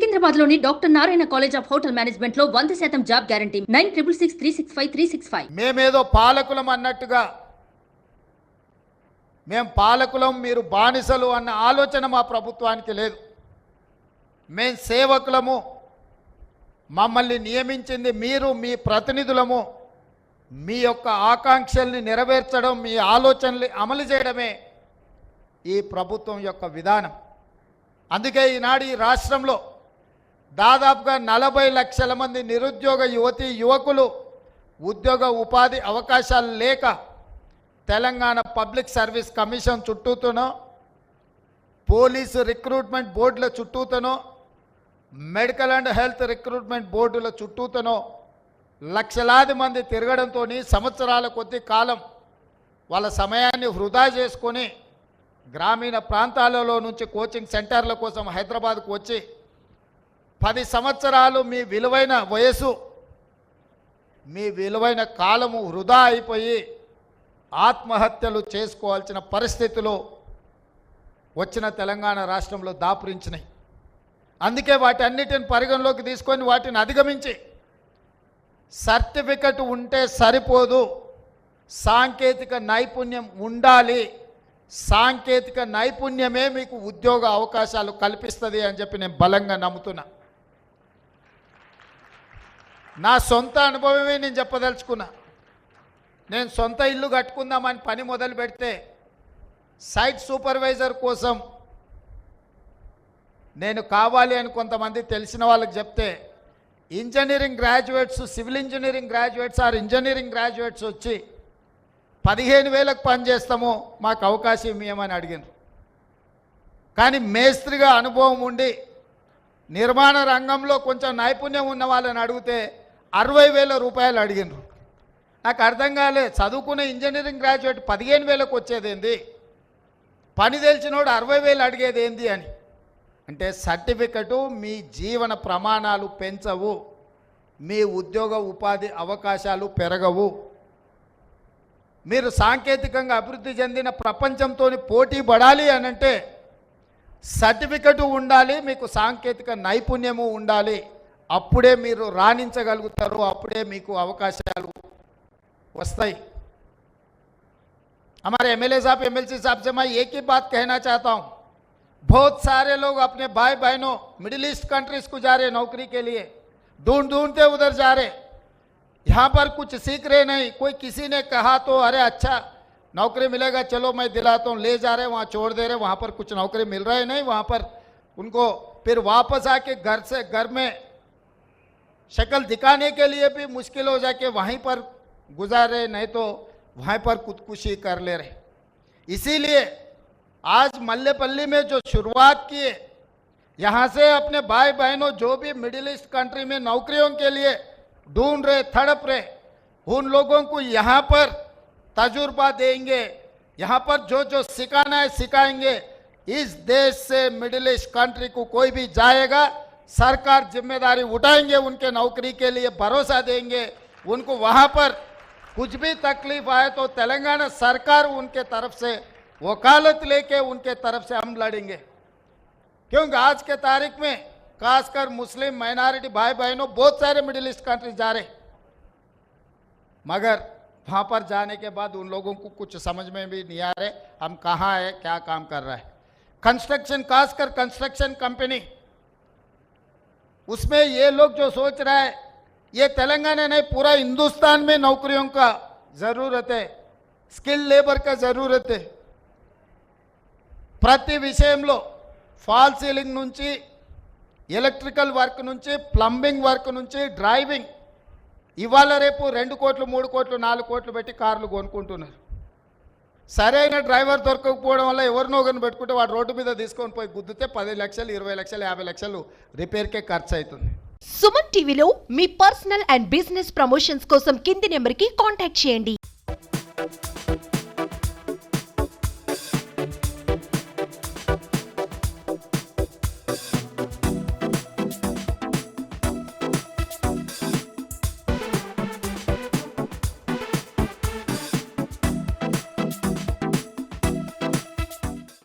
సికింద్రాబాద్లోని doctor Narayana college of hotel మేనేజ్మెంట్లో వంద శాతం job guarantee. Nine triple six three six five three six five. మేమేదో పాలకులం అన్నట్టుగా. మేం పాలకులం మీరు బానిసలు అన్న ఆలోచన మా ప్రభుత్వానికి లేదు. మేం సేవకులము. మమ్మల్ని నియమించింది మీరు మీ ప్రతినిధులము. మీ యొక్క ఆకాంక్షల్ని నెరవేర్చడం మీ ఆలోచనల్ని అమలు చేయడమే ఈ ప్రభుత్వం యొక్క విధానం. అందుకే ఈనాడు ఈ రాష్ట్రంలో దాదాపుగా నలభై లక్షల మంది నిరుద్యోగ యువతి యువకులు ఉద్యోగ ఉపాధి అవకాశాలు లేక తెలంగాణ పబ్లిక్ సర్వీస్ కమిషన్ చుట్టూతోనో పోలీసు రిక్రూట్మెంట్ బోర్డుల చుట్టూతోనో మెడికల్ అండ్ హెల్త్ రిక్రూట్మెంట్ బోర్డుల చుట్టూతోనో లక్షలాది మంది తిరగడంతో సంవత్సరాల కొద్ది కాలం వాళ్ళ సమయాన్ని వృధా చేసుకొని గ్రామీణ ప్రాంతాలలో నుంచి కోచింగ్ సెంటర్ల కోసం హైదరాబాద్కు వచ్చి పది సంవత్సరాలు మీ విలువైన వయసు మీ విలువైన కాలము వృధా అయిపోయి ఆత్మహత్యలు చేసుకోవాల్సిన పరిస్థితులు వచ్చిన తెలంగాణ రాష్ట్రంలో దాపురించినాయి. అందుకే వాటి అన్నిటిని పరిగణలోకి తీసుకొని వాటిని అధిగమించి సర్టిఫికెట్ ఉంటే సరిపోదు సాంకేతిక నైపుణ్యం ఉండాలి సాంకేతిక నైపుణ్యమే మీకు ఉద్యోగ అవకాశాలు కల్పిస్తుంది అని చెప్పి నేను బలంగా నమ్ముతున్నా. నా సొంత అనుభవమే నేను చెప్పదలుచుకున్నా. నేను సొంత ఇల్లు కట్టుకుందామని పని మొదలు పెడితే సైట్ సూపర్వైజర్ కోసం నేను కావాలి అని కొంతమంది తెలిసిన వాళ్ళకి చెప్తే engineering graduates civil engineering graduates or engineering graduates వచ్చి పదిహేను వేలకు పని చేస్తాము మాకు అవకాశం ఇవ్వమని అడిగినారు. కానీ మేస్త్రిగా అనుభవం ఉండి నిర్మాణ రంగంలో కొంచెం నైపుణ్యం ఉన్న వాళ్ళని అడిగితే అరవై వేల రూపాయలు అడిగినారు నాకు అర్థం కాలే చదువుకునే ఇంజనీరింగ్ గ్రాడ్యుయేట్ పదిహేను వేలకు వచ్చేదేంది? పని తెలిసినోడు అరవై వేలు అడిగేది ఏంది అని. అంటే సర్టిఫికెటు మీ జీవన ప్రమాణాలు పెంచవు మీ ఉద్యోగ ఉపాధి అవకాశాలు పెరగవు. మీరు సాంకేతికంగా అభివృద్ధి చెందిన ప్రపంచంతో పోటీ పడాలి అని అంటే ఉండాలి మీకు సాంకేతిక నైపుణ్యము ఉండాలి. అప్పుడే మీరు రాణించగలుగుతారు అప్పుడే మీకు అవకాశాలు వస్తాయి हमारे एमएलए साहब एमएलसी साहब से मैं एक ही बात कहना चाहता हूँ बहुत सारे लोग अपने भाई बहनों मिडिल ईस्ट कंट्रीज को जा रहे नौकरी के लिए ढूंढ ढूंढते उधर जा रहे यहाँ पर कुछ सीख रहे नहीं कोई किसी ने कहा तो अरे अच्छा नौकरी मिलेगा चलो मैं दिलाता हूँ ले जा रहे वहाँ छोड़ दे रहे वहाँ पर कुछ नौकरी मिल रहा है नहीं वहाँ पर उनको फिर वापस आके घर से घर में शक्ल दिखाने के लिए भी मुश्किल हो जाके वहीं पर गुजार, नहीं तो वहीं पर खुदकुशी कर ले रहे। इसीलिए आज मल्लेपल्ली में जो शुरुआत किए यहाँ से अपने भाई बहनों जो भी मिडिल ईस्ट कंट्री में नौकरियों के लिए ढूंढ रहे थड़प रहे, उन लोगों को यहाँ पर तजुर्बा देंगे। यहाँ पर जो जो सिखाना है, सिखाएँगे। इस देश से मिडिल ईस्ट कंट्री को कोई भी जाएगा सरकार ज़िम्मेदारी उठाएँगे, उनके नौकरी के लिए भरोसा देंगे, उनको वहाँ पर कुछ भी तकलीफ़ आए तो तेलंगाना सरकार उनके तरफ़ से वकालत लेके उनके तरफ़ से हम लड़ेंगे। क्योंकि आज के तारीख में खासकर मुस्लिम माइनॉरिटी भाई बहनों बहुत सारे मिडिल ईस्ट कंट्री जा रहे मगर वहाँ पर जाने के बाद उन लोगों को कुछ समझ में भी नहीं आ रहे हम कहाँ है, क्या काम कर रहा है। कंस्ट्रक्शन खासकर कंस्ट्रक्शन कंपनी उसमें ये लोग जो सोच रहा है ये तेलंगाना नहीं पूरा हिंदुस्तान में नौकरियों का ज़रूरत है స్కిల్ లేబర్గా జరూరతే ప్రతి విషయంలో ఫాల్ సీలింగ్ నుంచి ఎలక్ట్రికల్ వర్క్ నుంచి ప్లంబింగ్ వర్క్ నుంచి డ్రైవింగ్ ఇవాళ రేపు రెండు కోట్లు మూడు కోట్లు నాలుగు కోట్లు పెట్టి కార్లు కొనుక్కుంటున్నారు సరైన డ్రైవర్ దొరకకపోవడం వల్ల ఎవరినో ఒకరిని పెట్టుకుంటే వాడు రోడ్డు మీద తీసుకొని పోయి గుద్దితే పది లక్షలు ఇరవై లక్షలు యాభై లక్షలు రిపేర్కే ఖర్చు అవుతుంది సుమన్ టీవీలో మీ పర్సనల్ అండ్ బిజినెస్ ప్రమోషన్స్ కోసం కింది నెంబర్కి కాంటాక్ట్ చేయండి.